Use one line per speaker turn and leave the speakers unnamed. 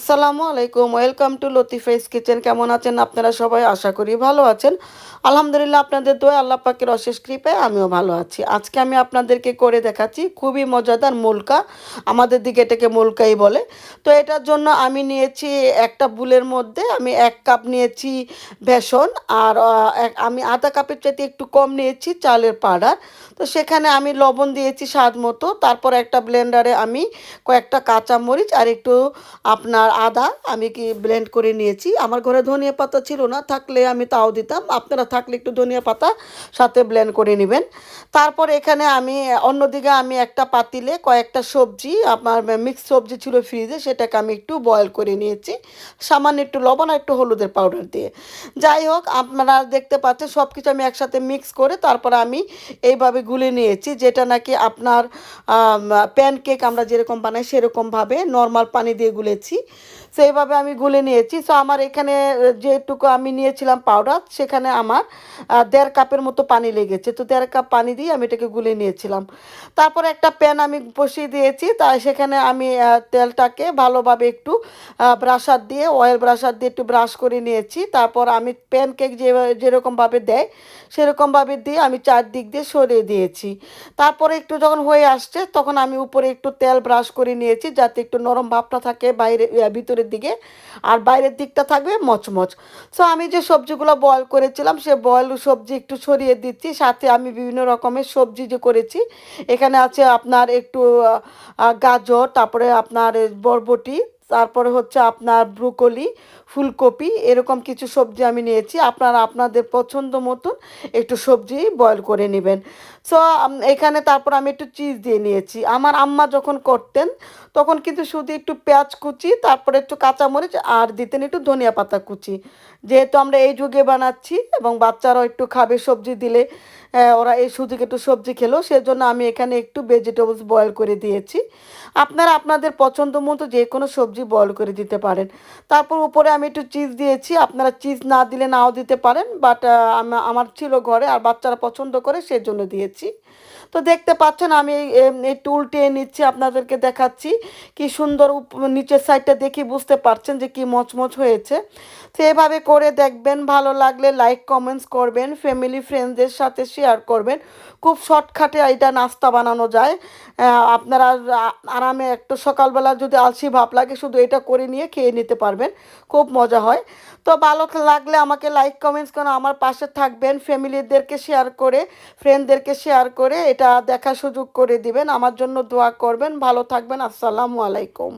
আসসালামু আলাইকুম welcome to লতিফাইস kitchen কেমন আছেন আপনারা সবাই? আশা করি ভালো আছেন। আলহামদুলিল্লাহ, আপনাদের দোয়া আল্লাহ পাকের অশেষ কৃপায় আমিও ভালো আছি। আজকে আমি আপনাদেরকে করে দেখাচ্ছি খুবই মজাদার মুলকা। আমাদের দিকে এটাকে মুলকাই বলে। তো এটার জন্য আমি নিয়েছি একটা বুলের মধ্যে আমি এক কাপ নিয়েছি বেসন আর আমি আধা কাপের চাইতে একটু কম নিয়েছি চালের পাউডার। তো সেখানে আমি লবণ দিয়েছি স্বাদ মতো। তারপর একটা ব্লেন্ডারে আমি কয়েকটা কাঁচামরিচ আর একটু আপনার আদা আমি কি ব্লেন্ড করে নিয়েছি। আমার ঘরে ধনিয়া পাতা ছিল না, থাকলে আমি তাও দিতাম। আপনারা থাকলে একটু ধনিয়া পাতা সাথে ব্লেন্ড করে নেবেন। তারপর এখানে আমি, অন্যদিকে আমি একটা পাতিলে কয়েকটা সবজি, আমার মিক্স সবজি ছিল ফ্রিজে সেটাকে আমি একটু বয়েল করে নিয়েছি। সামান্য একটু লবণ আর একটু হলুদের পাউডার দিয়ে। যাই হোক, আপনারা দেখতে পাচ্ছেন সব কিছু আমি একসাথে মিক্স করে তারপর আমি এইভাবে গুলে নিয়েছি, যেটা নাকি আপনার প্যানকেক আমরা যেরকম বানাই সেরকমভাবে নর্মাল পানি দিয়ে গুলেছি। সেইভাবে আমি গুলে নিয়েছি। সো আমার এখানে যেটুকু আমি নিয়েছিলাম পাউডার সেখানে আমার দেড় কাপের মতো পানি লেগেছে। তো দেড় কাপ পানি দিয়ে আমি এটাকে গুলে নিয়েছিলাম। তারপর একটা প্যান আমি বসিয়ে দিয়েছি। তাই সেখানে আমি তেলটাকে ভালোভাবে একটু ব্রাশার দিয়ে অয়েল ব্রাশার দিয়ে একটু ব্রাশ করে নিয়েছি। তারপর আমি প্যান কেক যে যেরকমভাবে দেয় সেরকমভাবে দিয়ে আমি চারদিক দিয়ে সরিয়ে দিয়েছি। তারপরে একটু যখন হয়ে আসছে তখন আমি উপরে একটু তেল ব্রাশ করে নিয়েছি যাতে একটু নরম ভাবটা থাকে বাইরে আহ, ভিতরের দিকে আর বাইরের দিকটা থাকবে মচমচ। সো আমি যে সবজিগুলো বয়ল করেছিলাম, সে বয়ল সবজি একটু সরিয়ে দিচ্ছি, সাথে আমি বিভিন্ন রকমের সবজি যে করেছি, এখানে আছে আপনার একটু গাজর, তারপরে আপনার বরবটি তারপরে হচ্ছে আপনার ব্রুকলি, ফুলকপি, এরকম কিছু সবজি আমি নিয়েছি। আপনারা আপনাদের পছন্দ মতন একটু সবজি বয়েল করে নেবেন। সো এখানে তারপর আমি একটু চিজ দিয়ে নিয়েছি। আমার আম্মা যখন করতেন, তখন কিন্তু শুধু একটু পেঁয়াজ কুচি, তারপরে একটু কাঁচামরিচ, আর দিতেন একটু ধনিয়া পাতা কুচি। যেহেতু আমরা এই যুগে বানাচ্ছি এবং বাচ্চারাও একটু খাবে সবজি দিলে ওরা এই সুযোগে একটু সবজি খেলো, সেজন্য আমি এখানে একটু ভেজিটেবলস বয়েল করে দিয়েছি। আপনারা আপনাদের পছন্দ মতো যে কোনো সবজি বয়েল করে দিতে পারেন। তারপর উপরে আমি একটু চিজ দিয়েছি। আপনারা চিজ না দিলে নাও দিতে পারেন বাট আমার ছিল ঘরে আর বাচ্চারা পছন্দ করে, সেজন্য দিয়েছি। তো দেখতে পাচ্ছেন, আমি এই একটু উল্টিয়ে নিচ্ছি, আপনাদেরকে দেখাচ্ছি। কি সুন্দর নিচের সাইডটা দেখি বুঝতে পারছেন যে কি মচমচ হয়েছে। তো এভাবে করে দেখবেন, ভালো লাগলে লাইক কমেন্টস করবেন ফ্যামিলি ফ্রেন্ডসদের সাথে শেয়ার করবেন। খুব শর্টকাটে এটা নাস্তা বানানো যায়। আপনারা আরামে একটু সকালবেলা যদি আলসি ভাব লাগে, শুধু এটা করে নিয়ে খেয়ে নিতে পারবেন। খুব মজা হয়। তো ভালো লাগলে আমাকে লাইক কমেন্টস করে আমার পাশে থাকবেন ফ্যামিলিদেরকে শেয়ার করে ফ্রেন্ডদেরকে শেয়ার করে দেখার সুযোগ করে দিবেন। আমার জন্য দোয়া করবেন। ভালো থাকবেন। আসসালামু আলাইকুম।